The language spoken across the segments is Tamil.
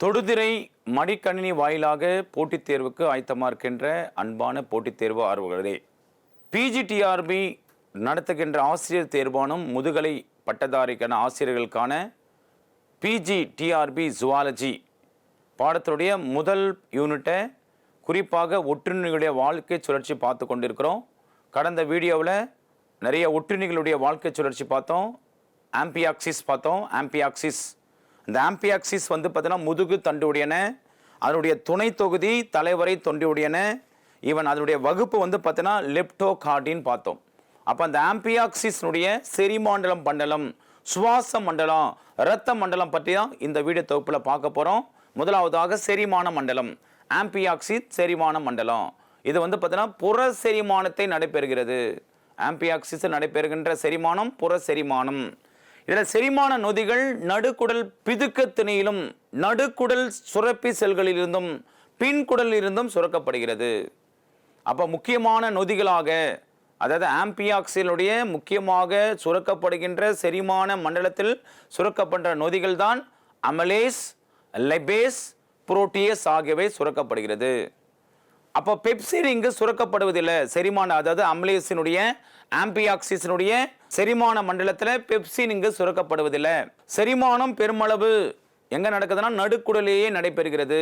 தொடுதிரை மடிக்கணினி வாயிலாக போட்டித் தேர்வுக்கு ஆயத்தமாக இருக்கின்ற அன்பான போட்டித் தேர்வு ஆர்வலரே பிஜிடிஆர்பி நடத்துகின்ற ஆசிரியர் தேர்வானம் முதுகலை பட்டதாரிக்கான ஆசிரியர்களுக்கான பிஜி டிஆர்பி ஜுவாலஜி பாடத்தினுடைய முதல் யூனிட்டை குறிப்பாக ஒற்றுணிகளுடைய வாழ்க்கை சுழற்சி பார்த்து கொண்டிருக்கிறோம். கடந்த வீடியோவில் நிறைய ஒற்றுணிகளுடைய வாழ்க்கை சுழற்சி பார்த்தோம். ஆம்பியாக்சிஸ் பார்த்தோம். ஆம்பியாக்சிஸ் இந்த ஆம்பியாக்சிஸ் வந்து பார்த்தீங்கன்னா முதுகு தண்டுடையன அதனுடைய துணை தொகுதி தலைவரை தொண்டியுடையன ஈவன் அதனுடைய வகுப்பு வந்து பார்த்தீங்கன்னா லெப்டோ கார்டின்னு பார்த்தோம். அப்போ அந்த ஆம்பியாக்சிஸ்னுடைய செரிமாண்டலம் மண்டலம் சுவாச மண்டலம் இரத்த மண்டலம் பற்றி தான் இந்த வீடியோ தொகுப்பில் பார்க்க போகிறோம் முதலாவதாக செரிமான மண்டலம் ஆம்பியாக்சிஸ் செரிமான மண்டலம். இது வந்து பார்த்தீங்கன்னா புற செரிமானத்தை நடைபெறுகிறது. ஆம்பியாக்சிஸில் நடைபெறுகின்ற செரிமானம் புற செரிமானம். இதில் செரிமான நொதிகள் நடுக்குடல் பிதுக்கத்திணையிலும் நடுக்குடல் சுரப்பி செல்களிலிருந்தும் பின்குடலில் இருந்தும் சுரக்கப்படுகிறது. அப்போ முக்கியமான நொதிகளாக அதாவது ஆம்பியாக்சிலுடைய முக்கியமாக சுரக்கப்படுகின்ற செரிமான மண்டலத்தில் சுரக்கப்படுற நொதிகள் தான் அமலேஸ் லெபேஸ் புரோட்டியஸ் ஆகியவை சுரக்கப்படுகிறது. அப்போ பெப்சின் இங்கு சுரக்கப்படுவதில்லை. செரிமான அதாவது அம்லேசினுடைய ஆம்பியாக்சிஸினுடைய செரிமான மண்டலத்தில் பெப்சின் இங்கு சுரக்கப்படுவதில்லை. செரிமானம் பெருமளவு எங்கே நடக்குதுன்னா நடுக்குடலேயே நடைபெறுகிறது.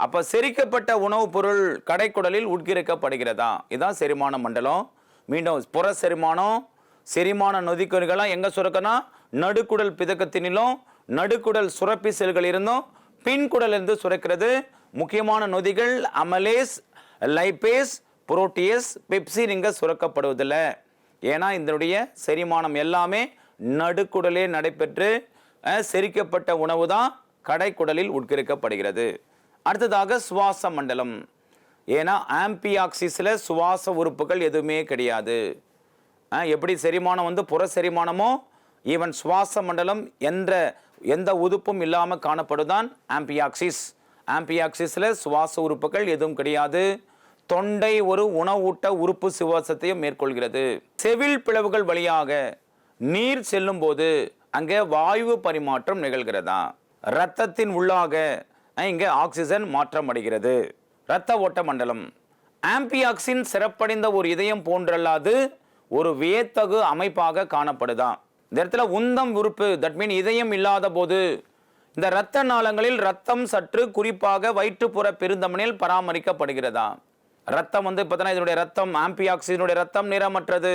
அப்போ செரிக்கப்பட்ட உணவுப் பொருள் கடைக்குடலில் உட்கிருக்கப்படுகிறதா? இதுதான் செரிமான மண்டலம். மீண்டும் புற செரிமானம் செரிமான நொதிக்கொறிகளாம் எங்கே சுரக்கனா நடுக்குடல் பிதக்கத்தினிலும் நடுக்குடல் சுரப்பி செல்கள் இருந்தும் பின்குடலிருந்து சுரக்கிறது. முக்கியமான நொதிகள் அமலேஸ் லைபேஸ் புரோட்டியஸ் பெப்சின் இங்கே சுரக்கப்படுவதில்லை. ஏன்னா இதனுடைய செரிமானம் எல்லாமே நடுக்குடலே நடைபெற்று செரிக்கப்பட்ட உணவு தான் கடைக்குடலில் உட்கிருக்கப்படுகிறது. அடுத்ததாக சுவாச மண்டலம். ஏன்னா ஆம்பியாக்சிஸில் சுவாச உறுப்புகள் எதுவுமே கிடையாது. எப்படி செரிமானம் வந்து புற செரிமானமோ ஈவன் சுவாச மண்டலம் என்ற எந்த உதுப்பும் இல்லாமல் காணப்படுதான் ஆம்பியாக்சிஸ். ஆம்பியாக்சிஸில் சுவாச உறுப்புகள் எதுவும் கிடையாது. தொண்டை ஒரு உணவூட்ட உறுப்பு சுவாசத்தையும் மேற்கொள்கிறது. செவில் பிளவுகள் வழியாக நீர் செல்லும் போது அங்கே வாயு பரிமாற்றம் நிகழ்கிறதா? இரத்தத்தின் உள்ளாக இங்கே ஆக்சிஜன் மாற்றம் அடைகிறது இரத்த ஓட்ட மண்டலம். ஆம்பியாக்சின் சிறப்படைந்த ஒரு இதயம் போன்றல்லாது ஒரு வியத்தகு அமைப்பாக காணப்படுதா? இந்த இடத்துல உந்தம் உறுப்பு தட் மீன் இதயம் இல்லாத போது இந்த இரத்த நாளங்களில் ரத்தம் சற்று குறிப்பாக வயிற்றுப்புற பெருந்தமனில் பராமரிக்கப்படுகிறதா? ரத்தம் வந்து பார்த்தோன்னா இதனுடைய ரத்தம் ஆம்பியாக்சினுடைய ரத்தம் நிறமற்றது.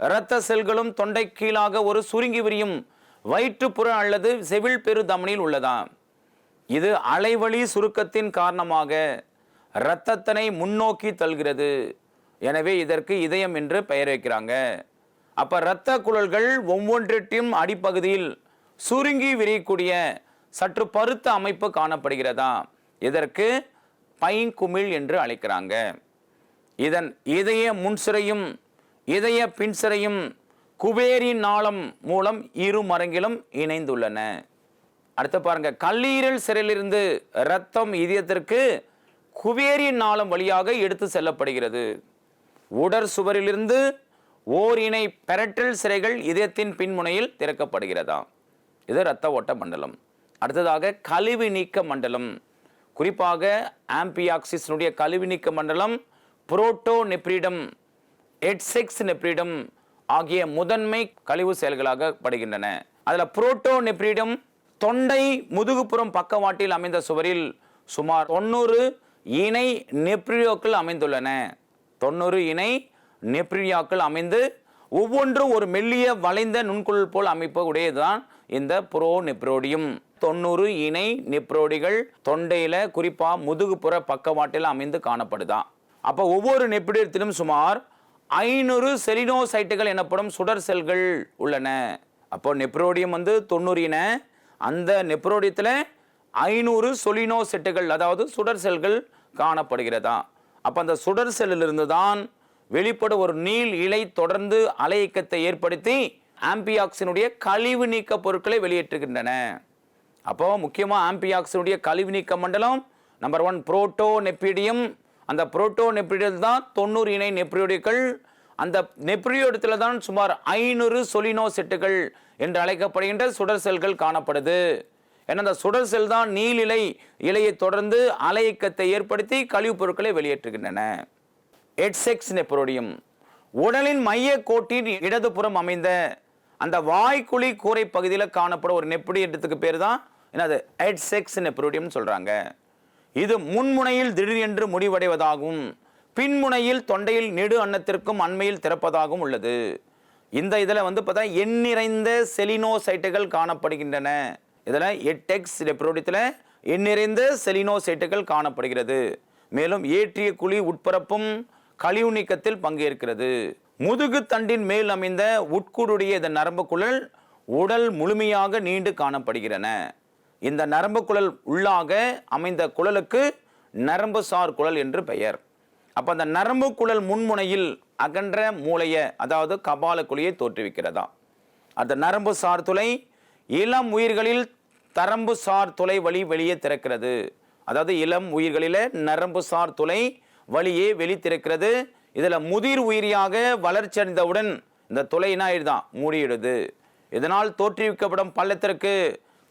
இரத்த செல்களும் தொண்டை கீழாக ஒரு சுருங்கி விரியும் வயிற்றுப்புற அல்லது செவில் பெருதமனில் உள்ளதா? இது அலைவழி சுருக்கத்தின் காரணமாக இரத்தத்தினை முன்னோக்கி தள்ளுகிறது. எனவே இதற்கு இதயம் என்று பெயர் வைக்கிறாங்க. அப்போ இரத்த குழல்கள் ஒவ்வொன்றிற்கும் அடிப்பகுதியில் சுருங்கி விரியக்கூடிய சற்று பருத்த அமைப்பு காணப்படுகிறதா? இதற்கு பைங்குமிழ் என்று அழைக்கிறாங்க. இதன் இதய முன்சிறையும் இதய பின்சிறையும் குபேரின் நாளம் மூலம் இரு மரங்கிலும் இணைந்துள்ளன. அடுத்து பாருங்க கல்லீரல் சிறையிலிருந்து இரத்தம் இதயத்திற்கு குபேரின் நாளம் வழியாக எடுத்து செல்லப்படுகிறது. உடற் சுவரிலிருந்து ஓர் இணை பெரட்டல் சிறைகள் இதயத்தின் பின்முனையில் திறக்கப்படுகிறதா? இது இரத்த ஓட்ட மண்டலம். அடுத்ததாக கழிவு நீக்க மண்டலம். குறிப்பாக ஆம்பியாக்சிஸினுடைய கழிவு நீக்க மண்டலம் புரோட்டோ நெப்ரிடம் எட்செக்ஸ் நெப்ரிடம் ஆகிய முதன்மை கழிவு செயல்களாக படுகின்றன. அதில் புரோட்டோ நெப்ரிடம் தொண்டை முதுகுப்புறம் பக்கவாட்டில் அமைந்த சுவரில் சுமார் தொண்ணூறு இணை நெப்ரியோக்கள் அமைந்துள்ளன. தொண்ணூறு இணை நெப்ரியாக்கள் அமைந்து ஒவ்வொன்றும் ஒரு மெல்லிய வளைந்த நுண்குழல் போல் அமைப்பு உடையதுதான் இந்த புரோ நெப்ரோடியம் தொண்ணூறு இணை நெப்ரோடிகள் தொண்டையில் குறிப்பாக முதுகுப்புற பக்கவாட்டில் அமைந்து காணப்படுதான் அப்போ ஒவ்வொரு நெப்பிடத்திலும் சுமார் ஐநூறு செலினோசைட்டுகள் எனப்படும் சுடர் செல்கள் உள்ளன. அப்போ நெப்ரோடியம் வந்து தொண்ணூறு இன அந்த நெப்ரோடியத்தில் ஐநூறு சொலினோசெட்டுகள் அதாவது சுடர் செல்கள் காணப்படுகிறதா. அப்போ அந்த சுடர் செல்லிலிருந்து தான் வெளிப்படும் ஒரு நீள் இலை தொடர்ந்து அலை இயக்கத்தை ஏற்படுத்தி ஆம்பியாக்சினுடைய கழிவு நீக்க பொருட்களை வெளியேற்றுகின்றன. அப்போ முக்கியமாக ஆம்பியாக்சினுடைய கழிவு நீக்க மண்டலம் நம்பர் ஒன் புரோட்டோ நெப்பிடியம் அந்த புரோட்டோ நெப்ரிடியல் தான் தொண்ணூறு இணை நெப்ரியோடுகள். அந்த நெப்ரியோடத்தில் தான் சுமார் ஐநூறு சொலினோ செட்டுகள் என்று அழைக்கப்படுகின்ற சுடர் செல்கள் காணப்படுது. ஏன்னா அந்த சுடர் செல் தான் நீலிலை இலையை தொடர்ந்து அலையக்கத்தை ஏற்படுத்தி கழிவுப் பொருட்களை வெளியேற்றுகின்றன. எட்செக்ஸ் நெப்ரோடியம் உடலின் மைய கோட்டின் இடதுபுறம் அமைந்த அந்த வாய்க்குழி கூரை பகுதியில் காணப்படும் ஒரு நெப்டியத்துக்கு பேர் தான் என்னது? எட்செக்ஸ் நெப்ரோடியம்னு சொல்கிறாங்க இது முன்முனையில் திடீரென்று முடிவடைவதாகவும் பின்முனையில் தொண்டையில் நெடு அன்னத்திற்கும் அண்மையில் திறப்பதாகவும் உள்ளது. இந்த இதில் வந்து பார்த்தா எண்ணிறைந்த செலினோசைட்டுகள் காணப்படுகின்றன. இதில் எட்டெக்ஸ் ரெப்ரோடியத்தில் எண்ணிறைந்த செலினோசைட்டுகள் காணப்படுகிறது. மேலும் ஏற்றிய குழி உட்பரப்பும் கழிவு நீக்கத்தில் பங்கேற்கிறது. முதுகு தண்டின் மேல் அமைந்த உட்கூடுடைய இந்த நரம்பு குழல் உடல் முழுமையாக நீண்டு காணப்படுகிறன இந்த நரம்பு குழல் உள்ளாக அமைந்த குழலுக்கு நரம்பு சார் குழல் என்று பெயர். அப்போ அந்த நரம்பு குழல் முன்முனையில் அகன்ற மூளையை அதாவது கபால குழியை தோற்றுவிக்கிறதா? அந்த நரம்பு சார் துளை இளம் உயிர்களில் தரம்பு சார் துளை வழி வெளியே திறக்கிறது. அதாவது இளம் உயிர்களில் நரம்பு சார் துளை வழியே வெளி திறக்கிறது. இதில் முதிர் உயிரியாக வளர்ச்சி அடைந்தவுடன் இந்த துளை என்ன ஆயிடுதான்? மூடியிடுது இதனால் தோற்றுவிக்கப்படும் பள்ளத்திற்கு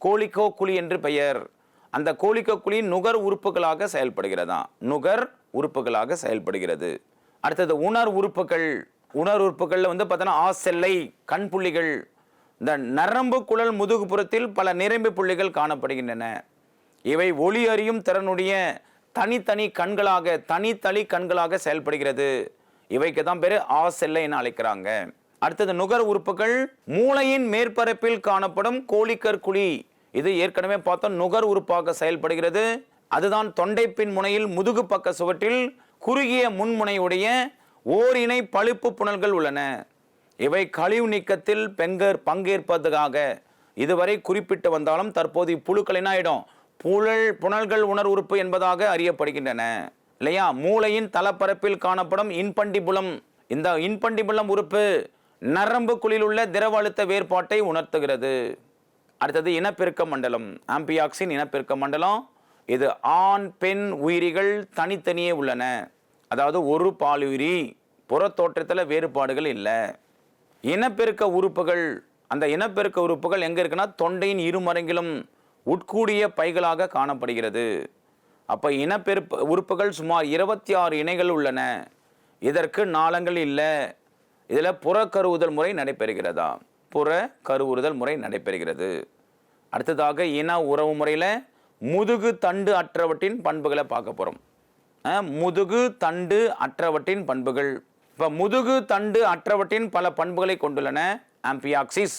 கோழிக்கோ குழி என்று பெயர். அந்த கோழிக்கோ குழி நுகர் உறுப்புகளாக செயல்படுகிறதா? நுகர் உறுப்புகளாக செயல்படுகிறது. அடுத்தது உணர் உறுப்புகள். உணர் உறுப்புகளில் வந்து பார்த்தோன்னா ஆசெல்லை கண் புள்ளிகள் இந்த நரம்பு குழல் முதுகுப்புறத்தில் பல நிரம்பு புள்ளிகள் காணப்படுகின்றன. இவை ஒளி அறியும் திறனுடைய தனித்தனி கண்களாக தனித்தனி கண்களாக செயல்படுகிறது. இவைக்கு தான் பேர் ஆசெல்லை என அழைக்கிறாங்க. அடுத்தது நுகர் உறுப்புகள். மூளையின் மேற்பரப்பில் காணப்படும் கோழிக்கர் குழி இது ஏற்கனவே பார்த்தோம் நுகர் உறுப்பாக செயல்படுகிறது. அதுதான் தொண்டைப்பின் முனையில் முதுகு பக்க சுவற்றில் குறுகிய முன்முனையுடைய ஓரிணை பழுப்பு புனல்கள் உள்ளன. இவை கழிவு நீக்கத்தில் பெங்கர் பங்கேற்பதற்காக இதுவரை குறிப்பிட்டு வந்தாலும் தற்போது இப்புழுக்கள் என்ன ஆயிடும்? புழல் புனல்கள் உணர் உறுப்பு என்பதாக அறியப்படுகின்றன. இல்லையா? மூளையின் தலப்பரப்பில் காணப்படும் இன்பண்டிபுலம். இந்த இன்பண்டிபுலம் உறுப்பு நரம்பு குழியில் உள்ள திரவ அழுத்த வேறுபாட்டை உணர்த்துகிறது. அடுத்தது இனப்பெருக்க மண்டலம் ஆம்பியாக்சின் இனப்பெருக்க மண்டலம். இது ஆண் பெண் உயிரிகள் தனித்தனியே உள்ளன. அதாவது ஒரு பாலுயிரி புறத்தோற்றத்தில் வேறுபாடுகள் இல்லை. இனப்பெருக்க உறுப்புகள் அந்த இனப்பெருக்க உறுப்புகள் எங்கே இருக்குன்னா தொண்டையின் இருமரங்கிலும் உட்கூடிய பைகளாக காணப்படுகிறது. அப்போ இனப்பெருப்பு உறுப்புகள் சுமார் இருபத்தி ஆறு இணைகள் உள்ளன. இதற்கு நாளங்கள் இல்லை. இதில் புற கருவுதல் முறை நடைபெறுகிறதா? புற கருவுறுதல் முறை நடைபெறுகிறது. அடுத்ததாக இன உறவு முறையில் முதுகு தண்டு அற்றவற்றின் பண்புகளை பார்க்க போகிறோம் முதுகு தண்டு அற்றவற்றின் பண்புகள். இப்போ முதுகு தண்டு அற்றவற்றின் பல பண்புகளை கொண்டுள்ளன. ஆம்பியாக்சிஸ்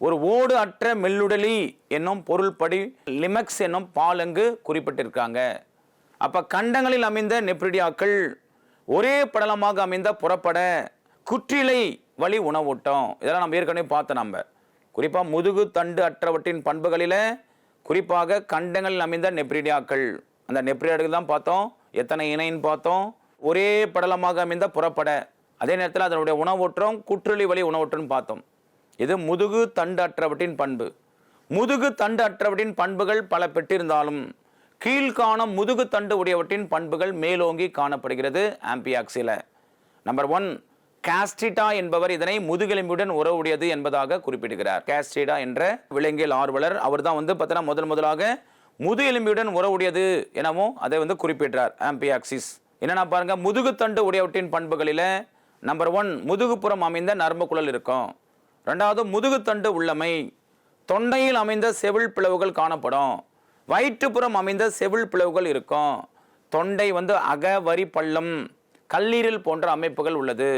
ஒரு ஓடு அற்ற மெல்லுடலி என்னும் பொருள்படி லிமக்ஸ் என்னும் பாலங்கு குறிப்பிட்டிருக்காங்க. அப்போ கண்டங்களில் அமைந்த நெப்ரிடியாக்கள் ஒரே படலமாக அமைந்த புறப்பட குற்றிலை வழி உணவூட்டம். இதெல்லாம் நம்ம ஏற்கனவே பார்த்தோம் நம்ம. குறிப்பாக முதுகு தண்டு அற்றவற்றின் பண்புகளில் குறிப்பாக கண்டங்களில் அமைந்த நெப்ரிடியாக்கள். அந்த நெப்ரிடியாக்கள் தான் பார்த்தோம். எத்தனை இணைன்னு பார்த்தோம். ஒரே படலமாக அமைந்த புறப்பட. அதே நேரத்தில் அதனுடைய உணவூற்றம் குற்றலி வழி உணவூற்றம்னு பார்த்தோம். இது முதுகு தண்டு அற்றவற்றின் பண்பு. முதுகு தண்டு அற்றவற்றின் பண்புகள் பல பெற்றிருந்தாலும் கீழ்காணும் முதுகு தண்டு உடையவற்றின் பண்புகள் மேலோங்கி காணப்படுகிறது ஆம்பியாக்சில. நம்பர் ஒன் காஸ்டிடா என்பவர் இதனை முதுகெலும்புடன் உறவுடையது என்பதாக குறிப்பிடுகிறார். காஸ்டிடா என்ற விலங்கியல் ஆர்வலர் அவர் தான் வந்து பார்த்தீங்கன்னா முதல் முதலாக முதுகெலும்பியுடன் உறவுடையது எனவும் அதை வந்து குறிப்பிட்டார் ஆம்பியாக்சிஸ் என்னென்னா பாருங்க முதுகுத்தண்டு உடையவற்றின் பண்புகளில் நம்பர் ஒன் முதுகுப்புறம் அமைந்த நரம்புக்குழல் இருக்கும். ரெண்டாவது முதுகுத்தண்டு உள்ளமை. தொண்டையில் அமைந்த செவில் பிளவுகள் காணப்படும். வயிற்றுப்புறம் அமைந்த செவில் பிளவுகள் இருக்கும். தொண்டை வந்து அக வரி பள்ளம் கல்லீரல் போன்ற அமைப்புகள் உள்ளது.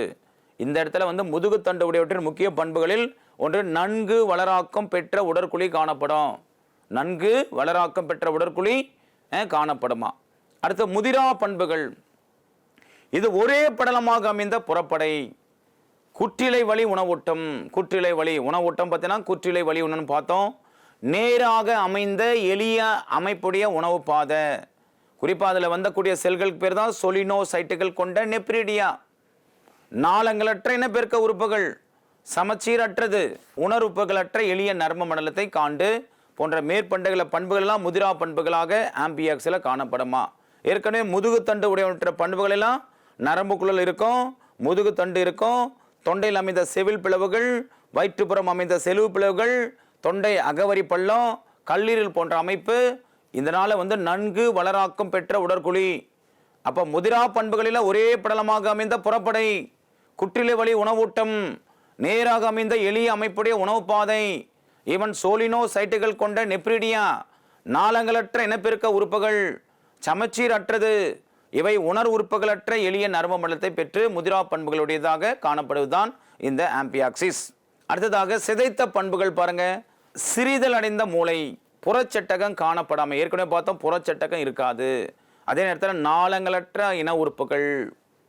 இந்த இடத்துல வந்து முதுகுத்தண்டு உடையவற்றின் முக்கிய பண்புகளில் ஒன்று நன்கு வளராக்கம் பெற்ற உடற்குழி காணப்படும். நன்கு வளராக்கம் பெற்ற உடற்குழி காணப்படுமா. அடுத்து முதிரா பண்புகள். இது ஒரே படலமாக அமைந்த புறப்படை. குற்றிலை வழி உணவூட்டம். குற்றிலை வழி உணவூட்டம் பார்த்தீங்கன்னா குற்றிலை வழி உணவு பார்த்தோம். நேராக அமைந்த எளிய அமைப்புடைய உணவு பாதை. குறிப்பாக அதில் வந்தக்கூடிய செல்களுக்கு பேர் தான் சொலினோ சைட்டுகள் கொண்ட நெப்ரிடியா. நாளங்களற்ற இனப்பெருக்க உறுப்புகள் சமச்சீரற்றது உணர்வுப்புகளற்ற எளிய நர்ம மண்டலத்தை காண்டு போன்ற மேற்பண்டைகள பண்புகள் எல்லாம் முதிரா பண்புகளாக ஆம்பியாக்ஸில் காணப்படுமா? ஏற்கனவே முதுகுத்தண்டு உடையவற்ற பண்புகள் எல்லாம் நரம்புக்குள்ளல் இருக்கும் முதுகுத்தண்டு இருக்கும் தொண்டையில் அமைந்த செவில் பிளவுகள் வயிற்றுப்புறம் அமைந்த செலுவு பிளவுகள் தொண்டை அகவரி பள்ளம் கல்லீரல் போன்ற அமைப்பு இதனால் வந்து நன்கு வளராக்கம் பெற்ற உடற்குழி. அப்போ முதிரா பண்புகளில் ஒரே படலமாக அமைந்த புறப்படை. குற்றிலை வழி உணவூட்டம். நேராக அமைந்த எளிய அமைப்புடைய உணவு பாதை. ஈவன் சோலினோ சைட்டுகள் கொண்ட நெப்ரிடியா. நாளங்களற்ற இனப்பெருக்க உறுப்புகள். சமச்சீர் அற்றது. இவை உணர் உறுப்புகளற்ற எளிய நரம்பு மண்டலத்தை பெற்று முதிரா பண்புகளுடையதாக காணப்படுவதுதான் இந்த ஆம்பியாக்சிஸ். அடுத்ததாக சிதைத்த பண்புகள் பாருங்க. சிறிதல் அடைந்த மூளை. புறச்சட்டகம் காணப்படாமல் ஏற்கனவே பார்த்தோம் புறச்சட்டகம் இருக்காது. அதே நேரத்தில் நாளங்களற்ற இன உறுப்புகள்.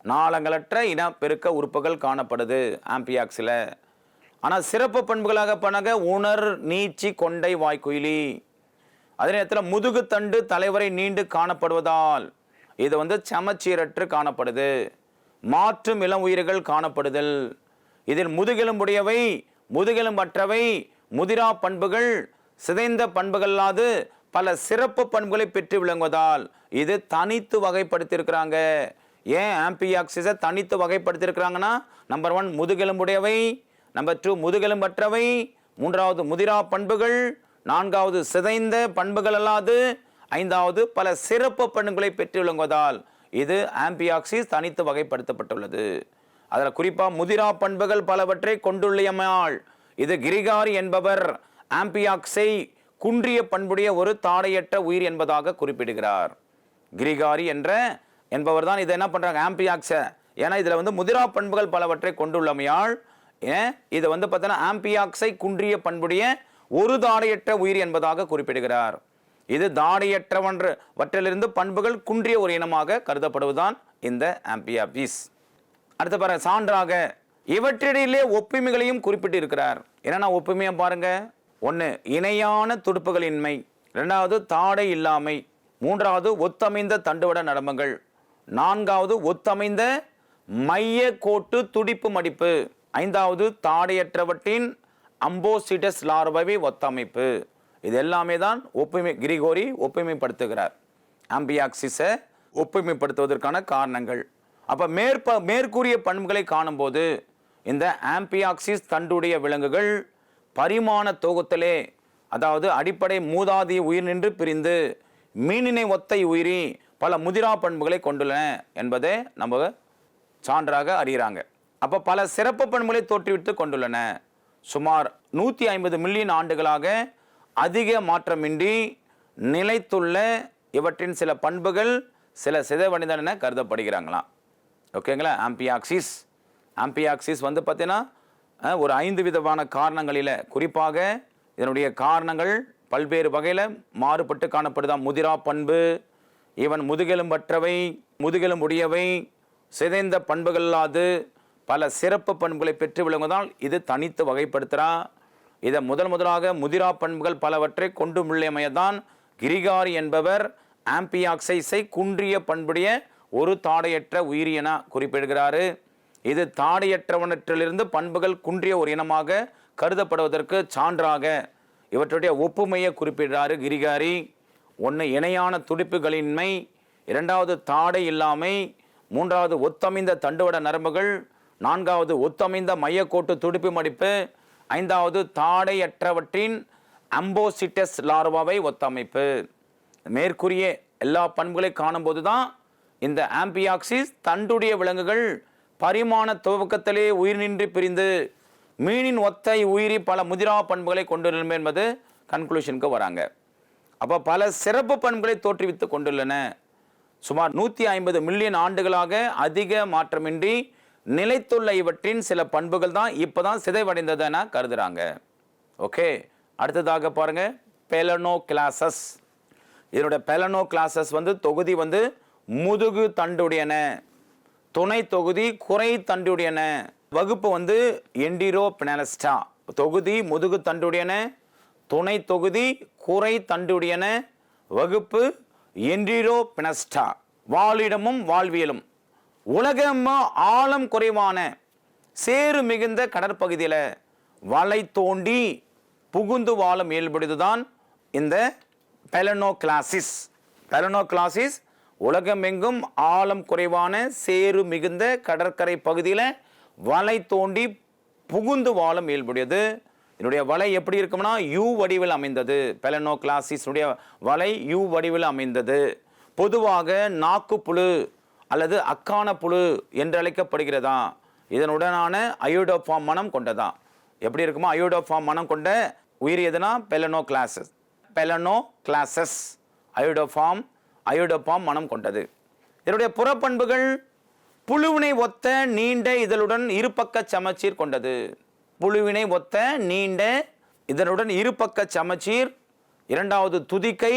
நாளங்களற்ற இனப்பெருக்க உறுப்புகள் காணப்படுது ஆம்பியாக்ஸில். ஆனால் சிறப்பு பண்புகளாக பணக உணர் நீச்சி கொண்டை வாய்க்குயிலி. அதே நேரத்தில் முதுகுத்தண்டு தலைவரை நீண்டு காணப்படுவதால் இது வந்து சமச்சீரற்று காணப்படுது. மாற்றும் இளம் உயிர்கள் காணப்படுதல். இதில் முதுகெலும்புடையவை முதுகெலும்பற்றவை முதிரா பண்புகள் சிதைந்த பண்புகள்லாது பல சிறப்பு பண்புகளை பெற்று விளங்குவதால் இது தனித்து வகைப்படுத்தியிருக்கிறாங்க. ஏன் ஆம்பியாக்சிஸை தனித்து வகைப்படுத்தியிருக்கிறாங்கன்னா நம்பர் ஒன் முதுகெலும்புடையவை நம்பர் டூ முதுகெலும்பற்றவை மூன்றாவது முதிரா பண்புகள் நான்காவது சிதைந்த பண்புகள் அல்லாது ஐந்தாவது பல சிறப்பு பண்புகளை பெற்று விளங்குவதால் இது ஆம்பியாக்சிஸ் தனித்து வகைப்படுத்தப்பட்டுள்ளது. அதில் குறிப்பாக முதிரா பண்புகள் பலவற்றை கொண்டுள்ளமையால் இது கிரிகாரி என்பவர் ஆம்பியாக்ஸை குன்றிய பண்புடைய ஒரு தாடையற்ற உயிர் என்பதாக குறிப்பிடுகிறார். கிரிகாரி என்ற என்பவர் தான் இதை என்ன பண்ணுறாங்க ஆம்பியாக்ஸை. ஏன்னா இதில் வந்து முதிரா பண்புகள் பலவற்றை கொண்டுள்ளமையால் ஏன்? இதை வந்து பார்த்தோன்னா ஆம்பியாக்ஸை குன்றிய பண்புடைய ஒரு தாடையற்ற உயிர் என்பதாக குறிப்பிடுகிறார். இது தாடையற்றவன்று. வற்றிலிருந்து பண்புகள் குன்றிய ஒரு இனமாக கருதப்படுவதுதான் இந்த ஆம்பியாபீஸ் அடுத்த பாரு சான்றாக. இவற்றிடையிலே ஒப்புமைகளையும் குறிப்பிட்டு இருக்கிறார். என்னென்னா ஒப்புமையை பாருங்க? ஒன்று இணையான துடுப்புகளின்மை. ரெண்டாவது தாடை இல்லாமை. மூன்றாவது ஒத்தமைந்த தண்டுவட நடமங்கள் நான்காவது ஒத்தமைந்த மைய கோட்டு துடிப்பு மடிப்பு. ஐந்தாவது தாடையற்றவற்றின் அம்போசிடஸ் லார்வாவை ஒத்தமைப்பு. இது எல்லாமே தான் ஒப்புமை கிரிகோரி ஒப்புமைப்படுத்துகிறார். ஆம்பியாக்சிஸை ஒப்புமைப்படுத்துவதற்கான காரணங்கள். அப்போ மேற்ப மேற்கூறிய பண்புகளை காணும்போது இந்த ஆம்பியாக்சிஸ் தண்டுடைய விலங்குகள் பரிமாண தொகுத்தலே அதாவது அடிப்படை மூதாதி உயிர் நின்று பிரிந்து மீனினை ஒத்தை உயிரி பல முதிரா பண்புகளை கொண்டுள்ளன என்பதை நம்ம சான்றாக அறிகிறாங்க. அப்போ பல சிறப்பு பண்புகளை தோற்றுவித்து கொண்டுள்ளன. சுமார் நூற்றி ஐம்பது மில்லியன் ஆண்டுகளாக அதிக மாற்றமின்றி நிலைத்துள்ள இவற்றின் சில பண்புகள் சில சிதைவடைந்தன என கருதப்படுகிறாங்களாம். ஓகேங்களா ஆம்பியாக்சிஸ் ஆம்பியாக்சிஸ் வந்து பார்த்தீங்கன்னா ஒரு ஐந்து விதமான காரணங்களில் குறிப்பாக இதனுடைய காரணங்கள் பல்வேறு வகையில் மாறுபட்டு காணப்படுதான் முதிரா பண்பு இவன் முதுகெலும்பற்றவை முதுகெலும்புடையவை சிதைந்த பண்புகள் இல்லாது பல சிறப்பு பண்புகளை பெற்று விளங்குவதால் இது தனித்து வகைப்படுத்துகிறான் இதை முதல் முதலாக முதிரா பண்புகள் பலவற்றை கொண்டு முள்ளியமையதான் கிரிகாரி என்பவர் ஆம்பியாக்சைஸை குன்றிய பண்புடைய ஒரு தாடையற்ற உயிரியன குறிப்பிடுகிறாரு. இது தாடையற்றவனற்றிலிருந்து பண்புகள் குன்றிய ஒரு இனமாக கருதப்படுவதற்கு சான்றாக இவற்றுடைய ஒப்புமையை குறிப்பிடுறாரு கிரிகாரி. ஒன்று இணையான துடிப்புகளின்மை இரண்டாவது தாடை இல்லாமை மூன்றாவது ஒத்தமைந்த தண்டுவட நரம்புகள் நான்காவது ஒத்தமைந்த மையக்கோட்டு துடிப்பு மடிப்பு ஐந்தாவது தாடையற்றவற்றின் அம்போசிட்டஸ் லார்வாவை ஒத்தமைப்பு. மேற்கூறிய எல்லா பண்புகளை காணும்போது தான் இந்த ஆம்பியாக்சிஸ் தண்டுடைய விலங்குகள் பரிமாண துவக்கத்திலே உயிர் நின்று பிரிந்து மீனின் ஒத்தை உயிரி பல முதிரா பண்புகளை கொண்டு என்பது கன்க்ளூஷனுக்கு வராங்க. அப்போ பல சிறப்பு பண்புகளை தோற்றுவித்து கொண்டுள்ளன. சுமார் நூற்றி ஐம்பது மில்லியன் ஆண்டுகளாக அதிக மாற்றமின்றி நிலைத்துள்ள இவற்றின் சில பண்புகள் தான் இப்போ தான் சிதைவடைந்தது கருதுகிறாங்க ஓகே அடுத்ததாக பாருங்க. பெலனோ கிளாசஸ் இதனுடைய பெலனோ கிளாசஸ் வந்து தொகுதி வந்து முதுகு தண்டுடையன. துணை தொகுதி குறை தண்டுடையன. வகுப்பு வந்து எண்டிரோ பினலஸ்டா தொகுதி முதுகு தண்டுடையன. துணை தொகுதி குறை தண்டுடையன வகுப்பு என்டிரோ பினஸ்டா. வாழிடமும் வாழ்வியலும். உலகம் ஆழம் குறைவான சேறு மிகுந்த கடற்பகுதியில் வலை தோண்டி புகுந்து வாழும் இயல்படுதுதான் இந்த பெலனோ கிளாசிஸ் பெலனோ கிளாசிஸ் உலகமெங்கும் ஆழம் குறைவான சேறு மிகுந்த கடற்கரை பகுதியில் வலை தோண்டி புகுந்து வாழும் இயல்புடையது இதனுடைய வலை எப்படி இருக்கும்னா யூ வடிவில் அமைந்தது. பெலனோ கிளாசிஸுடைய வலை யூ வடிவில் அமைந்தது. பொதுவாக நாக்குப்புழு அல்லது அக்கான புழு என்று அழைக்கப்படுகிறதா? இதனுடனான அயோடோஃபார்ம் மனம் கொண்டதா? எப்படி இருக்குமோ அயோடோஃபார்ம் மனம் கொண்ட உயிர் எதுனா? பெலனோ கிளாசஸ் பெலனோ கிளாசஸ் அயோடோஃபார்ம் அயோடோஃபார்ம் மனம் கொண்டது. இதனுடைய புறப்பண்புகள் புழுவினை ஒத்த நீண்ட இதழுடன் இருபக்க சமச்சீர் கொண்டது. புழுவினை ஒத்த நீண்ட இதனுடன் இருபக்க சமச்சீர் இரண்டாவது துதிக்கை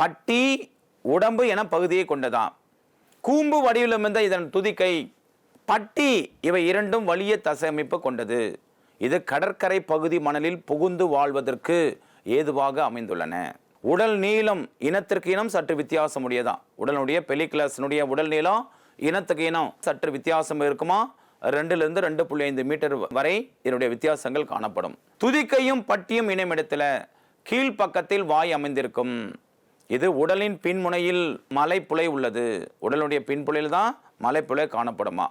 பட்டி உடம்பு என பகுதியை கொண்டதாம். கூம்பு வடிவிலமிருந்த இதன் துதிக்கை பட்டி இவை இரண்டும் வலிய தசையமைப்பு கொண்டது. இது கடற்கரை பகுதி மணலில் புகுந்து வாழ்வதற்கு ஏதுவாக அமைந்துள்ளன. உடல் நீளம் இனத்திற்கு இனம் சற்று வித்தியாசம் உடையதான் உடலுடைய பெலிகிளாஸினுடைய உடல் நீளம் இனத்துக்கு இனம் சற்று வித்தியாசம் இருக்குமா? ரெண்டுலேருந்து ரெண்டு புள்ளி ஐந்து மீட்டர் வரை இதனுடைய வித்தியாசங்கள் காணப்படும். துதிக்கையும் பட்டியும் இணைமிடத்தில் கீழ்ப்பக்கத்தில் வாய் அமைந்திருக்கும். இது உடலின் பின்முனையில் மலைப்புலை உள்ளது. உடலுடைய பின்புலையில் தான் மலைப்புலை காணப்படுமா?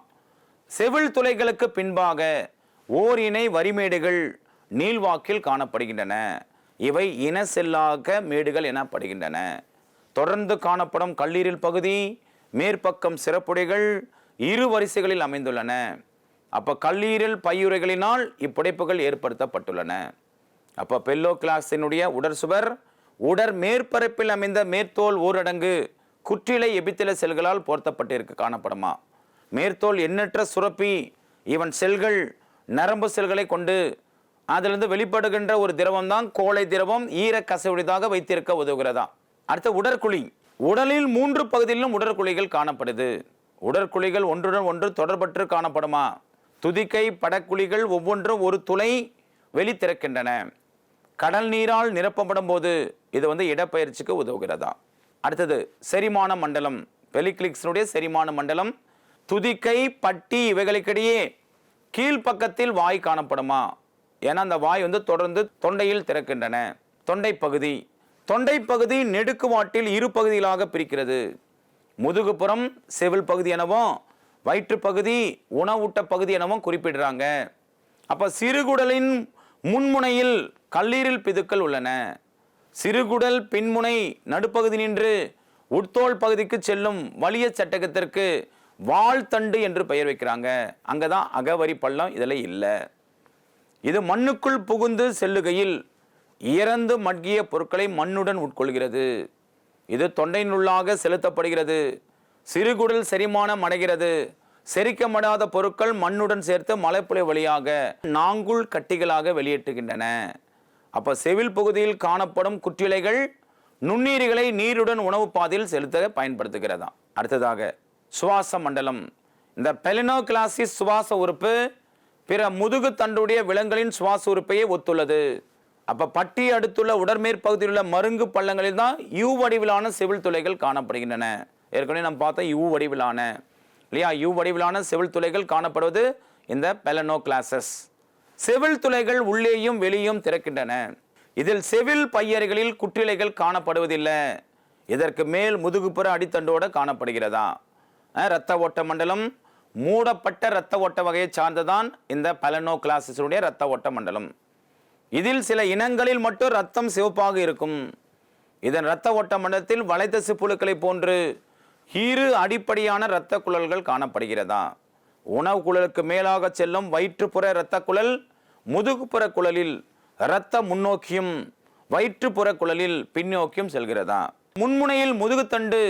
செவில் துளைகளுக்கு பின்பாக ஓர் இணை வரிமேடுகள் நீள்வாக்கில் காணப்படுகின்றன. இவை இன செல்லாக்க மேடுகள் எனப்படுகின்றன. தொடர்ந்து காணப்படும் கல்லீரல் பகுதி மேற்பக்கம் சிறப்புடைகள் இரு வரிசைகளில் அமைந்துள்ளன. அப்போ கல்லீரல் பையுறைகளினால் இப்புடைப்புகள் ஏற்படுத்தப்பட்டுள்ளன. அப்போ பெல்லோ கிளாஸினுடைய உடற்சுவர் உடற் மேற்பரப்பில் அமைந்த மேற்தோல் ஊரடங்கு குற்றிலை எபித்தில செல்களால் போர்த்தப்பட்டிருக்கு காணப்படுமா. மேற்தோல் எண்ணற்ற சுரப்பி இவன் செல்கள் நரம்பு செல்களை கொண்டு அதிலிருந்து வெளிப்படுகின்ற ஒரு திரவம் தான் கோழை திரவம் ஈர கசவுடையதாக வைத்திருக்க உதவுகிறதா. அடுத்த உடற்குழி. உடலில் மூன்று பகுதியிலும் உடற்குழிகள் காணப்படுது. உடற்குழிகள் ஒன்றுடன் ஒன்று தொடர்பற்று காணப்படுமா? துதிக்கை படக்குழிகள் ஒவ்வொன்றும் ஒரு துளை வெளித்திறக்கின்றன கடல் நீரால் நிரப்பப்படும் போது இது வந்து இடப்பெயர்ச்சிக்கு உதவுகிறதா? அடுத்தது செரிமான மண்டலம். பெலிக்ளிக்ஸினுடைய செரிமான மண்டலம். துதிக்கை பட்டி இவைகளுக்கிடையே கீழ்ப்பக்கத்தில் வாய் காணப்படுமா? ஏன்னா அந்த வாய் வந்து தொடர்ந்து தொண்டையில் திறக்கின்றன. தொண்டை பகுதி தொண்டை பகுதி நெடுக்குவாட்டில் இரு பகுதிகளாக பிரிக்கிறது. முதுகுப்புறம் செவில் பகுதி எனவும் வயிற்றுப்பகுதி உணவூட்ட பகுதி எனவும் குறிப்பிடுறாங்க. அப்போ சிறுகுடலின் முன்முனையில் கல்லீரல் பிதுக்கள் உள்ளன. சிறுகுடல் பின்முனை நடுப்பகுதி நின்று உட்தோல் பகுதிக்கு செல்லும் வலிய சட்டகத்திற்கு வாழ்த்தண்டு என்று பெயர் வைக்கிறாங்க. அங்கதான் அகவரி பள்ளம் இதில் இல்லை. இது மண்ணுக்குள் புகுந்து செல்லுகையில் இறந்து மட்கிய பொருட்களை மண்ணுடன் உட்கொள்கிறது. இது தொண்டையினுள்ளாக செலுத்தப்படுகிறது. சிறுகுடல் செரிமானம் அடைகிறது. செரிக்கமடாத பொருட்கள் மண்ணுடன் சேர்த்து மலைப்புலை வழியாக நாங்குள் கட்டிகளாக வெளியேற்றுகின்றன. அப்போ செவில் பகுதியில் காணப்படும் குற்றிலைகள் நுண்ணீர்களை நீருடன் உணவு பாதையில் செலுத்த பயன்படுத்துகிறதா அடுத்ததாக சுவாச மண்டலம். இந்த பெலினோகிளாசிஸ் சுவாச உறுப்பு பிற முதுகு தண்டுடைய விலங்குகளின் சுவாச உறுப்பையே ஒத்துள்ளது. அப்போ பட்டி அடுத்துள்ள உடற்மேற்பகுதியில் உள்ள மருங்கு பள்ளங்களில் தான் யூ வடிவிலான செவில் துளைகள் காணப்படுகின்றன. ஏற்கனவே நம்ம பார்த்தோம் யூ வடிவிலான. இல்லையா? யூ வடிவிலான செவில் துளைகள் காணப்படுவது இந்த பெலனோ கிளாசஸ் செவில் துளைகள் உள்ளேயும் வெளியும் திறக்கின்றன. இதில் செவில் பையர்களில் குற்றிலைகள் காணப்படுவதில்லை. இதற்கு மேல் முதுகுப்புற அடித்தண்டோடு காணப்படுகிறதா? இரத்த ஓட்ட மண்டலம். மூடப்பட்ட இரத்த ஓட்ட வகையை சார்ந்ததான் இந்த பலனோ கிளாசஸினுடைய இரத்த ஓட்ட மண்டலம். இதில் சில இனங்களில் மட்டும் ரத்தம் சிவப்பாக இருக்கும். இதன் இரத்த ஓட்ட மண்டலத்தில் வளைத்தசு புழுக்களை போன்று இரு அடிப்படையான இரத்த குழல்கள் காணப்படுகிறதா? உணவு குழலுக்கு மேலாக செல்லும் வயிற்றுப்புற இரத்த குழல் முதுகுப்புற குழலில் இரத்த முன்னோக்கியும் வயிற்றுப்புற குழலில் பின்னோக்கியும் செல்கிறதா? முன்முனையில் முதுகுத்தண்டு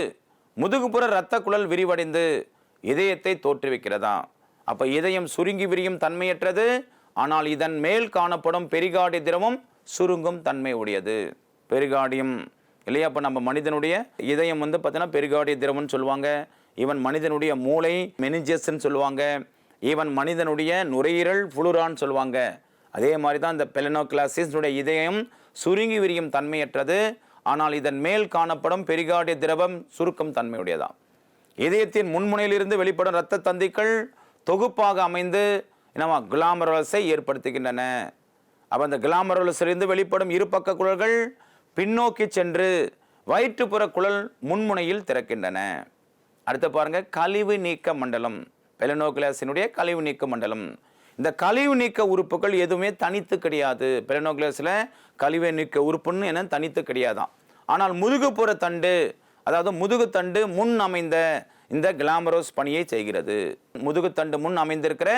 முதுகுப்புற இரத்த குழல் விரிவடைந்து இதயத்தை தோற்றுவிக்கிறதா? அப்போ இதயம் சுருங்கி விரியும் தன்மையற்றது ஆனால் இதன் மேல் காணப்படும் பெரிகாடி திரவம் சுருங்கும் தன்மை உடையது. பெரிகாடியம் இல்லையா அப்போ நம்ம மனிதனுடைய இதயம் வந்து பார்த்தீங்கன்னா பெரிகார்டிய திரவம்னு சொல்லுவாங்க. இவன் மனிதனுடைய மூளை மெனிஜஸ்ன்னு சொல்லுவாங்க. ஈவன் மனிதனுடைய நுரையீரல் புளுரான்னு சொல்லுவாங்க. அதே மாதிரி தான் இந்த பெலனோகிளாசிஸுடைய இதயம் சுருங்கி விரியும் தன்மையற்றது. ஆனால் இதன் மேல் காணப்படும் பெரிகாடி திரவம் சுருக்கும் தன்மையுடையதான் இதயத்தின் முன்முனையிலிருந்து வெளிப்படும் இரத்த தந்திகள் தொகுப்பாக அமைந்து என்னவா குளாமரலஸை ஏற்படுத்துகின்றன. அப்போ அந்த கிளாமரோலஸிலிருந்து வெளிப்படும் இருபக்க குழல்கள் பின்னோக்கி சென்று வயிற்றுப்புற குழல் முன்முனையில் திறக்கின்றன. அடுத்து பாருங்க கழிவு நீக்க மண்டலம். பெலனோகிளாசினுடைய கழிவு நீக்க மண்டலம். இந்த கழிவு நீக்க உறுப்புகள் எதுவுமே தனித்து கிடையாது. பெலனோகிளாஸில் கழிவு நீக்க உறுப்புன்னு என தனித்து கிடையாதான் ஆனால் முதுகுப்புற தண்டு அதாவது முதுகுத்தண்டு முன் அமைந்த இந்த கிளாமரோஸ் பணியை செய்கிறது. முதுகுத்தண்டு முன் அமைந்திருக்கிற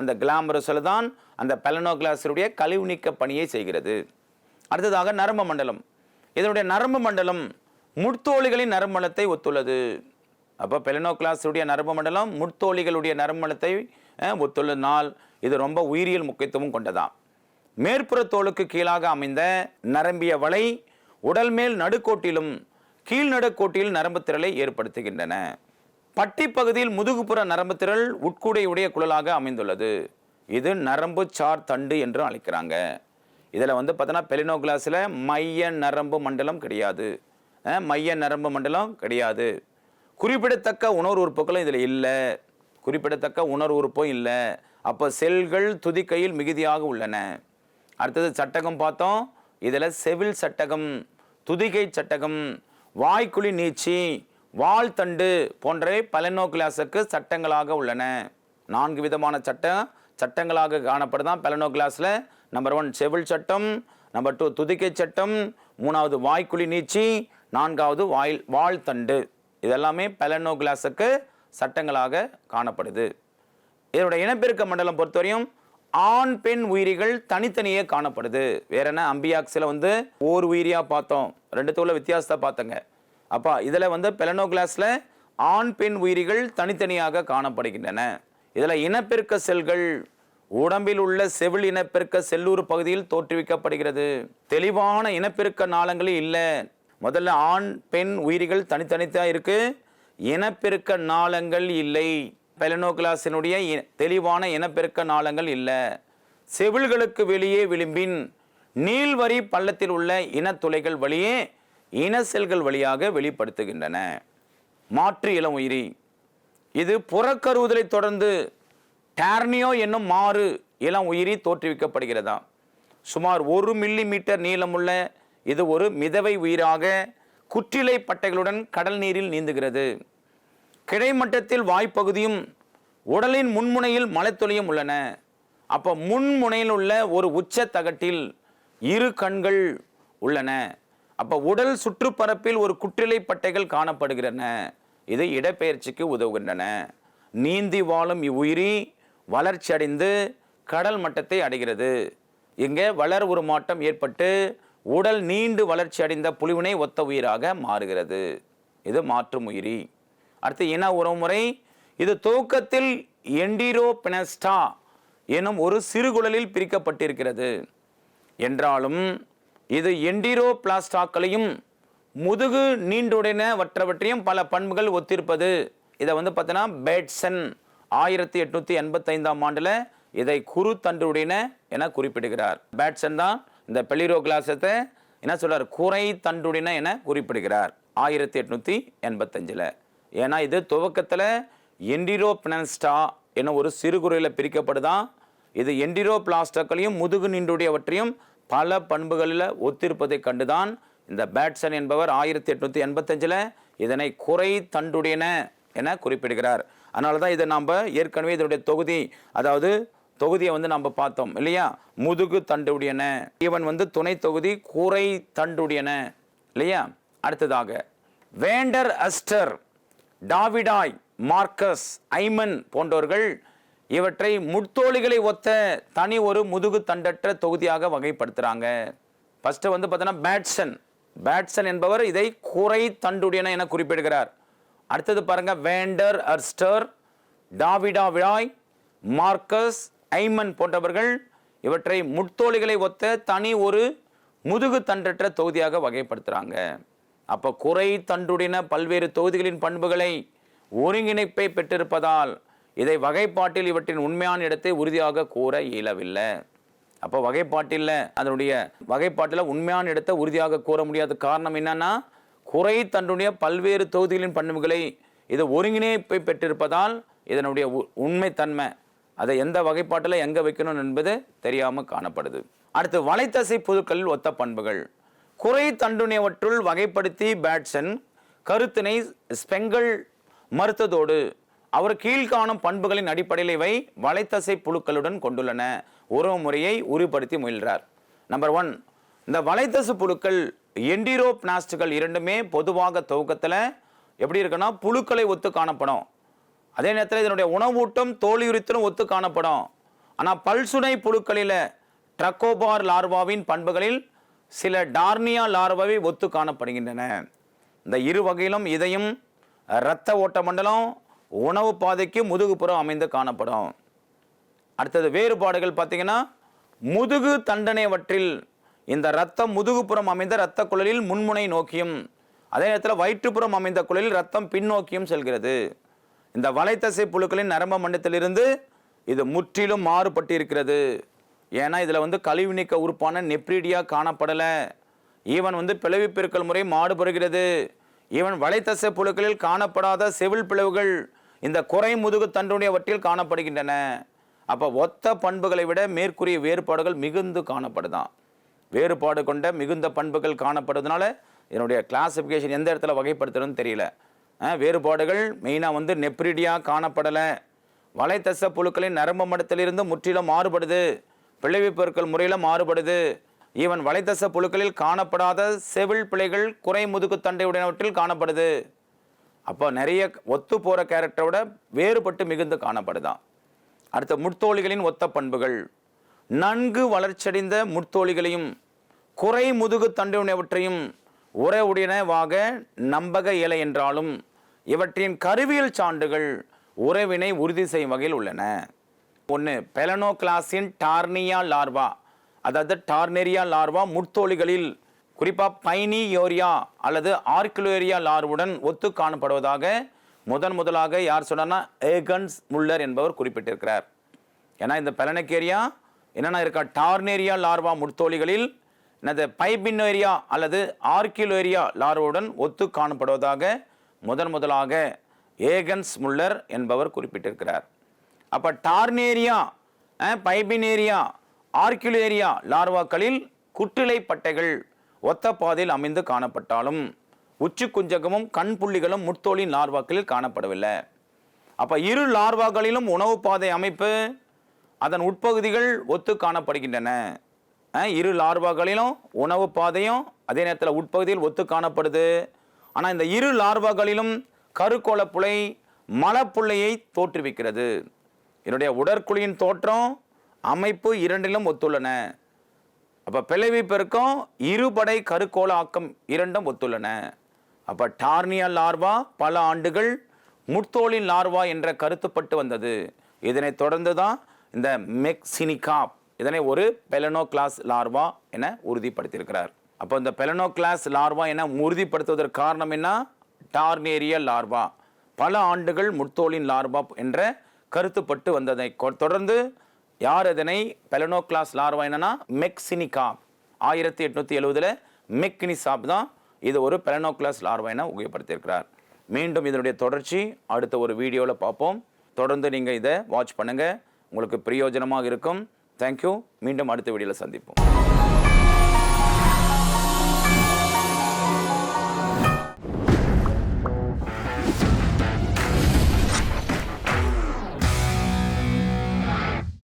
அந்த கிளாமரஸில் தான் அந்த பெலனோக்ளாஸருடைய கழிவு நீக்க பணியை செய்கிறது. அடுத்ததாக நரம்பு மண்டலம். இதனுடைய நரம்பு மண்டலம் முட்தோலிகளின் நரம்பலத்தை ஒத்துள்ளது. அப்போ பெலனோக்ளாஸுடைய நரம்பு மண்டலம் முட்தோலிகளுடைய நரம்பலத்தை மண்டலத்தை இது ரொம்ப உயிரியல் முக்கியத்துவம் கொண்டதாம் மேற்புற தோலுக்கு கீழாக அமைந்த நரம்பிய வலை உடல் மேல் நடுக்கோட்டிலும் கீழ் நடுக்கோட்டில் நரம்பு திரளை ஏற்படுத்துகின்றன. பட்டி பகுதியில் முதுகுப்புற நரம்பு திரள் உட்கூடையுடைய குழலாக அமைந்துள்ளது. இது நரம்பு சார் தண்டு என்று அழைக்கிறாங்க. இதில் வந்து பார்த்தோன்னா பெலினோகிளாஸில் மைய நரம்பு மண்டலம் கிடையாது. மைய நரம்பு மண்டலம் கிடையாது. குறிப்பிடத்தக்க உணர்வு உறுப்புகளும் இதில் இல்லை. குறிப்பிடத்தக்க உணர்வு உறுப்பும் இல்லை. அப்போ செல்கள் துதிக்கையில் மிகுதியாக உள்ளன. அடுத்தது சட்டகம் பார்த்தோம். இதில் செவில் சட்டகம் துதிகை சட்டகம் வாய்க்குழி நீச்சி வால்தண்டு போன்றவை பலனோகிளாஸுக்கு சட்டங்களாக உள்ளன. நான்கு விதமான சட்டம் சட்டங்களாக காணப்படுதான் பலனோகிளாஸில். நம்பர் ஒன் செவில் சட்டம். நம்பர் டூ துதிக்கை சட்டம். மூணாவது வாய்க்குழி நீச்சி. நான்காவது வாயில் வாழ்த்தண்டு இதெல்லாமே பலனோகிளாஸுக்கு சட்டங்களாக காணப்படுது. இதனுடைய இனப்பெருக்க மண்டலம் பொறுத்தவரையும் ஆண் பெண் உயிரிகள் தனித்தனியே காணப்படுது. வேற என்ன அம்பியாக்ஸில் வந்து ஓர் உயிரியாக பார்த்தோம். ரெண்டுத்துக்குள்ள வித்தியாசத்தை பார்த்தங்க. அப்பா இதில் வந்து பெலனோகிளாஸில் ஆண் பெண் உயிரிகள் தனித்தனியாக காணப்படுகின்றன. இதில் இனப்பெருக்க செல்கள் உடம்பில் உள்ள செவில் இனப்பெருக்க செல்லூர் பகுதியில் தோற்றுவிக்கப்படுகிறது. தெளிவான இனப்பெருக்க நாளங்களே இல்லை. முதல்ல ஆண் பெண் உயிரிகள் தனித்தனித்தான் இருக்கு. இனப்பெருக்க நாளங்கள் இல்லை. பெலனோகிளாஸினுடைய இ- தெளிவான இனப்பெருக்க நாளங்கள் இல்லை. செவில்களுக்கு வெளியே விளிம்பின் நீள்வரி பள்ளத்தில் உள்ள இனத்துளைகள் வழியே இன செல்கள் வழியாக வெளிப்படுத்துகின்றன. மாற்று இளம் உயிரி. இது புறக்கருவுதலை தொடர்ந்து டேர்னியோ என்னும் மாறு இளம் உயிரி தோற்றுவிக்கப்படுகிறதா? சுமார் ஒரு மில்லி மீட்டர் நீளமுள்ள இது ஒரு மிதவை உயிராக குற்றிலை பட்டைகளுடன் கடல் நீரில் நீந்துகிறது. கிடைமட்டத்தில் வாய்ப்பகுதியும் உடலின் முன்முனையில் மலைத்தொலியும் உள்ளன. அப்போ முன்முனையில் உள்ள ஒரு உச்ச தகட்டில் இரு கண்கள் உள்ளன. அப்போ உடல் சுற்றுப்பரப்பில் ஒரு குற்றிலை பட்டைகள் காணப்படுகின்றன. இது இடப்பெயர்ச்சிக்கு உதவுகின்றன. நீந்தி வாழும் இவ்வுயிரி வளர்ச்சி அடைந்து கடல் மட்டத்தை அடைகிறது. இங்கே வளர் உருமாட்டம் ஏற்பட்டு உடல் நீண்டு வளர்ச்சி அடைந்த புலிவினை ஒத்த உயிராக மாறுகிறது. இது மாற்றும் உயிரி. அடுத்து இன உறவுமுறை. இது துவக்கத்தில் எண்டிரோபெனஸ்டா எனும் ஒரு சிறுகுழலில் பிரிக்கப்பட்டிருக்கிறது. என்றாலும் இது எண்டிரோபிளாஸ்டாக்களையும் முதுகு நீண்டுடைனவற்றவற்றையும் பல பண்புகள் ஒத்திருப்பது. இதை வந்து பார்த்தோன்னா பேட்சன் ஆயிரத்தி எட்நூற்றி எண்பத்தைந்தாம் ஆண்டில் இதை குரு தண்டுடைன என குறிப்பிடுகிறார். பேட்சன் தான் இந்த பெலிரோ கிளாசத்தை என்ன சொல்கிறார் குறை தண்டுடின என குறிப்பிடுகிறார் ஆயிரத்தி எட்நூற்றி எண்பத்தஞ்சில். ஏன்னா இது துவக்கத்தில் என்டிரோ பினன்ஸ்டா என ஒரு சிறுகுறையில் பிரிக்கப்படுதான். இது என்டிரோ பிளாஸ்டாக்களையும் முதுகு நின்றுடையவற்றையும் பல பண்புகளில் ஒத்திருப்பதை கண்டுதான் இந்த பேட்சன் என்பவர் ஆயிரத்தி எட்நூத்தி எண்பத்தஞ்சில் இதனை குறை தண்டுடையன என குறிப்பிடுகிறார். அதனால தான் இதை நாம் ஏற்கனவே இதனுடைய தொகுதி அதாவது தொகுதியை வந்து நம்ம பார்த்தோம் இல்லையா? முதுகு தண்டுடையன. இவன் வந்து துணை தொகுதி குறை தண்டுடையன இல்லையா? அடுத்ததாக வேண்டர் அஸ்டர் டாவிடாய் மார்க்கஸ் ஐமன் போன்றவர்கள் இவற்றை முட்தோலிகளை ஒத்த தனி ஒரு முதுகு தண்டற்ற தொகுதியாக வகைப்படுத்துகிறாங்க ஃபஸ்ட்டு வந்து பார்த்தோன்னா பேட்சன் பேட்சன் என்பவர் இதை குறை தண்டுடையன என குறிப்பிடுகிறார். அடுத்தது பாருங்க Vander Horst Dawydoff Marcus Hyman போன்றவர்கள் இவற்றை முட்தோலிகளை ஒத்த தனி ஒரு முதுகு தண்டற்ற தொகுதியாக வகைப்படுத்துறாங்க. அப்போ குறை தண்டுடின பல்வேறு தொகுதிகளின் பண்புகளை ஒருங்கிணைப்பை பெற்றிருப்பதால் இதை வகைப்பாட்டில் இவற்றின் உண்மையான இடத்தை உறுதியாக கூற இயலவில்லை. அப்போ வகைப்பாட்டில் அதனுடைய வகைப்பாட்டில் உண்மையான இடத்தை உறுதியாக கூற முடியாத காரணம் என்னன்னா குறை தன்னுடைய பல்வேறு தொகுதிகளின் பண்புகளை இது ஒருங்கிணைப்பை பெற்றிருப்பதால் இதனுடைய உ- உண்மைத்தன்மை அதை எந்த வகைப்பாட்டில் எங்கே வைக்கணும் என்பது தெரியாமல் காணப்படுது. அடுத்து வலைத்தசை புதுக்களில் ஒத்த பண்புகள். குறை தண்டுனையவற்றுள் வகைப்படுத்தி பேட்சன் கருத்தினை ஸ்பெங்கல் மறுத்ததோடு அவர் கீழ்காணும் பண்புகளின் அடிப்படையில் இவை வலைத்தசை புழுக்களுடன் கொண்டுள்ளன. உறவு முறையை உறுதிப்படுத்தி முயல்கிறார். நம்பர் ஒன் இந்த வலைத்தசு புழுக்கள் என்டிரோ பிளாஸ்டுகள் இரண்டுமே பொதுவாக துவக்கத்தில் எப்படி இருக்குன்னா புழுக்களை ஒத்து காணப்படும். அதே நேரத்தில் இதனுடைய உணவூட்டம் தோலியுரித்தலும் ஒத்து காணப்படும். ஆனால் பல்சுனை புழுக்களில் ட்ரக்கோபார் லார்வாவின் பண்புகளில் சில டார்னியா லார்வாவை ஒத்து காணப்படுகின்றன. இந்த இரு வகையிலும் இதையும் இரத்த ஓட்ட மண்டலம் உணவு பாதைக்கு முதுகுப்புறம் அமைந்து காணப்படும். அடுத்தது வேறுபாடுகள் பார்த்தீங்கன்னா முதுகு தண்டனைவற்றில் இந்த ரத்தம் முதுகுப்புறம் அமைந்த இரத்த குழலில் முன்முனை நோக்கியும் அதே நேரத்தில் வயிற்றுப்புறம் அமைந்த குழலில் ரத்தம் பின்னோக்கியும் செல்கிறது. இந்த வலைத்தசை புழுக்களின் நரம்ப மண்டலத்திலிருந்து இது முற்றிலும் மாறுபட்டு இருக்கிறது ஏன்னா இதில் வந்து கழிவு நீக்க உறுப்பான நெப்ரீடியா காணப்படலை. ஈவன் வந்து பிளவி பெருக்கல் முறை மாடுபடுகிறது. ஈவன் வலைத்தசை புழுக்களில் காணப்படாத செவில் பிளவுகள் இந்த குறை முதுகு தண்டுடையவற்றில் காணப்படுகின்றன. அப்போ ஒத்த பண்புகளை விட மேற்கூறிய வேறுபாடுகள் மிகுந்து காணப்படுதான். வேறுபாடு கொண்ட மிகுந்த பண்புகள் காணப்படுறதுனால என்னுடைய கிளாசிஃபிகேஷன் எந்த இடத்துல வகைப்படுத்துறதுன்னு தெரியல. வேறுபாடுகள் மெயினாக வந்து நெப்ரிடியாக காணப்படலை. வலைத்தச புழுக்களின் நரம்பு மடத்திலிருந்து முற்றிலும் மாறுபடுது. பிளவி முறையில் மாறுபடுது. ஈவன் வலைத்தச புழுக்களில் காணப்படாத செவில் பிழைகள் குறை முதுகு தண்டை உடையவற்றில் காணப்படுது. அப்போ நிறைய ஒத்து போகிற கேரக்டரோட வேறுபட்டு மிகுந்து காணப்படுதான் அடுத்த முட்தோழிகளின் ஒத்த பண்புகள். நன்கு வளர்ச்சியடைந்த முட்தோழிகளையும் குறை முதுகு தண்டுடையவற்றையும் உறவுடையனவாக நம்பக இயலை என்றாலும் இவற்றின் கருவியல் சான்றுகள் உறவினை உறுதி செய்யும் வகையில் உள்ளன. ஒன்று பெலனோ கிளாஸின் டார்னியா லார்வா. அதாவது டார்னெரியா லார்வா முட்தோலிகளில் குறிப்பாக பைனி யோரியா அல்லது ஆர்கிலோரியா லார்வுடன் ஒத்து காணப்படுவதாக முதன் முதலாக யார் சொன்னார்னா ஏகன்ஸ் முல்லர் என்பவர் குறிப்பிட்டிருக்கிறார். ஏன்னா இந்த பெலனக்கேரியா என்னென்ன இருக்கா டார்னேரியா லார்வா முட்தோலிகளில் எனது பைபின்னேரியா அல்லது ஆர்கிலோரியா லார்வாவுடன் ஒத்து காணப்படுவதாக முதன் முதலாக ஏகன்ஸ் முல்லர் என்பவர் குறிப்பிட்டிருக்கிறார். அப்போ டார்னேரியா பைபினேரியா ஆர்கிலேரியா லார்வாக்களில் குட்டிலை பட்டைகள் ஒத்த பாதையில் அமைந்து காணப்பட்டாலும் உச்சி குஞ்சகமும் கண் புள்ளிகளும் முட்தோலின் லார்வாக்களில் காணப்படவில்லை. அப்போ இரு லார்வாக்களிலும் உணவு பாதை அமைப்பு அதன் உட்பகுதிகள் ஒத்து காணப்படுகின்றன. இரு லார்வாக்களிலும் உணவு பாதையும் அதே நேரத்தில் உட்பகுதியில் ஒத்து காணப்படுது. ஆனால் இந்த இரு லார்வாக்களிலும் கருக்கோளப்புழை மலப்புள்ளையை தோற்றுவிக்கிறது. என்னுடைய உடற்குழியின் தோற்றம் அமைப்பு இரண்டிலும் ஒத்துள்ளன. அப்போ பிளவி பெருக்கம் இருபடை கருக்கோள ஆக்கம் இரண்டும் ஒத்துள்ளன. அப்போ டார்னியா லார்வா பல ஆண்டுகள் முட்தோலின் லார்வா என்ற கருத்துப்பட்டு வந்தது. இதனை தொடர்ந்து தான் இந்த மெக்சினிகாப் இதனை ஒரு பெலனோ கிளாஸ் லார்வா என உறுதிப்படுத்தியிருக்கிறார். அப்போ இந்த பெலனோ கிளாஸ் லார்வா என உறுதிப்படுத்துவதற்கு காரணம் என்ன? Tornarial larva. பல ஆண்டுகள் முட்தோலின் லார்வா என்ற கருத்துப்பட்டு வந்ததை தொடர்ந்து யார் அதனை பெலனோ கிளாஸ் லார்வா என்னன்னா மெக்சினிகா. ஆயிரத்தி எட்நூத்தி எழுவதுல மெக்னிசாப் தான் இது ஒரு பெலனோ கிளாஸ் லார்வா என உபயோகப்படுத்தியிருக்கிறார். மீண்டும் இதனுடைய தொடர்ச்சி அடுத்த ஒரு வீடியோவில் பார்ப்போம். தொடர்ந்து நீங்கள் இதை வாட்ச் பண்ணுங்கள் உங்களுக்கு பிரயோஜனமாக இருக்கும். தேங்க்யூ மீண்டும் அடுத்த வீடியோவில் சந்திப்போம்.